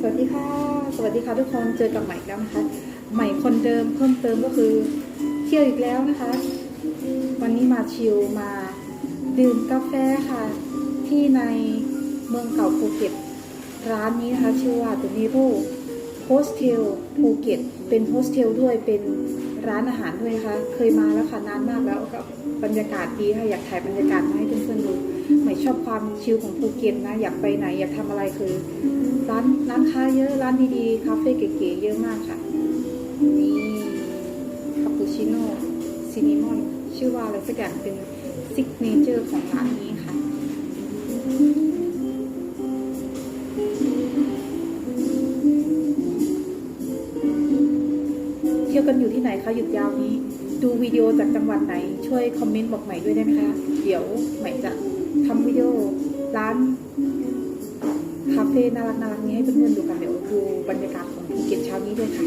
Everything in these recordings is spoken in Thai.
สวัสดีค่ะ สวัสดีค่ะทุกคน เจอกับใหม่แล้วนะคะ ใหม่คนเดิมเพิ่มเติมก็คือเที่ยวอีกแล้วนะคะ วันนี้มาชิลมาดื่มกาแฟค่ะ ที่ในเมืองเก่าภูเก็ต ร้านนี้นะคะชื่อว่า The Nero Hostel ภูเก็ตเป็นโฮสเทลด้วยเป็นร้านอาหารด้วยนะคะ เคยมาแล้วค่ะนานมากแล้วกับบรรยากาศดีค่ะอยากถ่ายบรรยากาศมาให้เพื่อนๆดูใหม่ชอบความชิลของภูเก็ตนะ อยากไปไหนอยากทำอะไรคือ ร้านร้านค้าเยอะร้านดีๆคาเฟ่เก๋ๆเยอะมากค่ะนี่คาปูชิโน่ซินิมอนชื่อว่าอะไรสักอย่างเป็นซิกเนเจอร์ของร้านนี้ เที่ยวกันอยู่ที่ไหนคะหยุดยาวนี้ ดูวิดีโอจากจังหวัดไหน ช่วยคอมเมนต์บอกใหม่ด้วยได้ไหมคะ เดี๋ยวใหม่จะทำวิดีโอร้านคาเฟ่น่ารักน่ารักนี้ให้เพื่อนๆดูกันเดี๋ยวดูบรรยากาศของภูเก็ตเช้านี้ด้วยค่ะ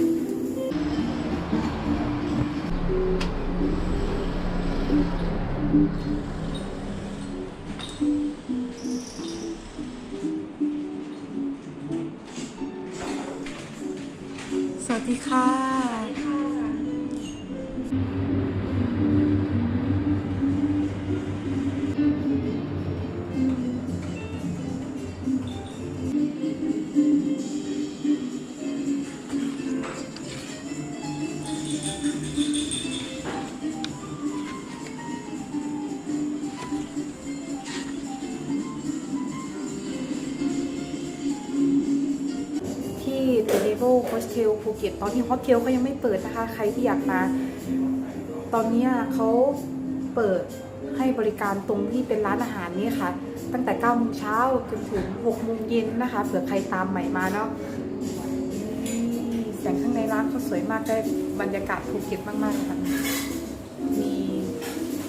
สวัสดีค่ะ The n e v o Hostel ภูเก็ตตอนนี้โฮสเทลก็ยังไม่เปิดนะคะ ใครที่อยากมา ตอนนี้เขาเปิดให้บริการตรงที่เป็นร้านอาหารนี่ค่ะ ตั้งแต่9โมงเช้าจนถึง6โมงเย็นนะคะเผื่อใครตามใหม่มาเนาะนี่แสงข้างในร้านเขาสวยมากได้บรรยากาศภูเก็ตมากๆค่ะ มี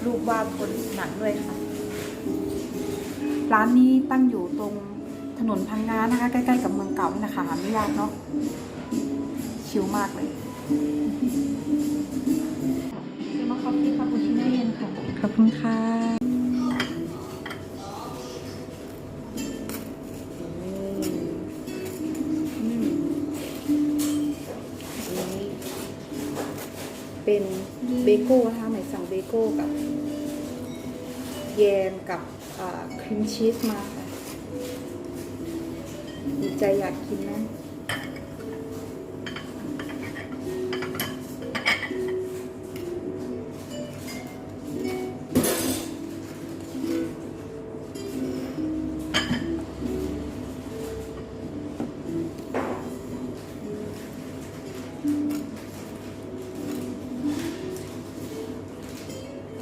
รูปวาดบนหนังด้วยค่ะ ร้านนี้ตั้งอยู่ตรง ถนนพังงานะคะ ใกล้ๆกับเมืองเก่านี่นะคะหาไม่ยากเนาะชิลมากเลยเดี๋ยวมาคอฟฟี่คาปูชิโน่เย็นค่ะขอบคุณค่ะอืมอันนี้เป็นเบโก้นะคะใหม่สั่งเบโก้กับแยมกับครีมชีสมาค่ะ ดีใจอยากกินนะ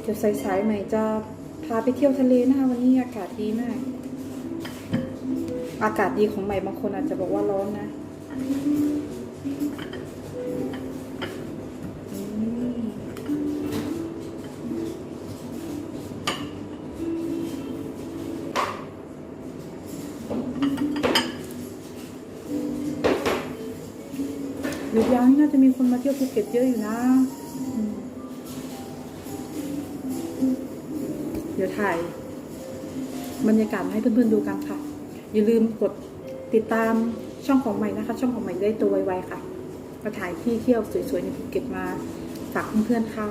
เดี๋ยวสายๆใหม่จะพาไปเที่ยวทะเลนะคะวันนี้อากาศดีมาก อากาศดีของใหม่บางคนอาจจะบอกว่าร้อนนะหยุดยาวนี่น่าจะมีคนมาเที่ยวภูเก็ตเยอะอยู่นะ เดี๋ยวถ่ายบรรยากาศให้เพื่อนๆดูกันค่ะ อย่าลืมกดติดตามช่องของใหม่นะคะ ช่องของใหม่ได้ตัวไวๆค่ะมาถ่ายที่เที่ยวสวยๆในภูเก็ตมาฝากเพื่อนๆค่ะ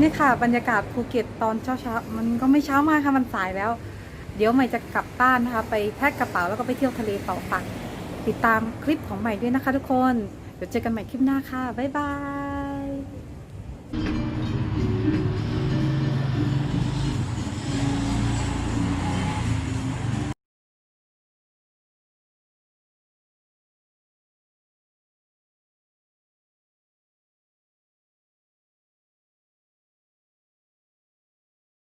นี่ค่ะบรรยากาศภูเก็ตตอนเช้าเช้ามันก็ไม่เช้ามากค่ะมันสายแล้ว เดี๋ยวใหม่จะกลับบ้านนะคะ ไปแพ็คกระเป๋าแล้วก็ไปเที่ยวทะเลต่อฝากติดตามคลิปของใหม่ด้วยนะคะ ทุกคน เดี๋ยวเจอกันใหม่คลิปหน้าค่ะบ๊ายบาย